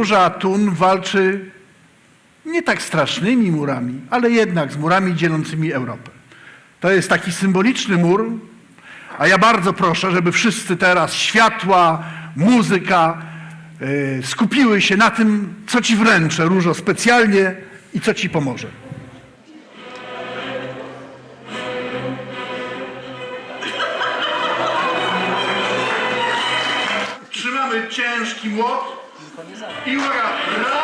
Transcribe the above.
Róża Tun walczy nie tak strasznymi murami, ale jednak z murami dzielącymi Europę. To jest taki symboliczny mur, a ja bardzo proszę, żeby wszyscy teraz światła, muzyka yy, skupiły się na tym, co ci wręczę, Różo, specjalnie i co ci pomoże. Trzymamy ciężki młot Y una,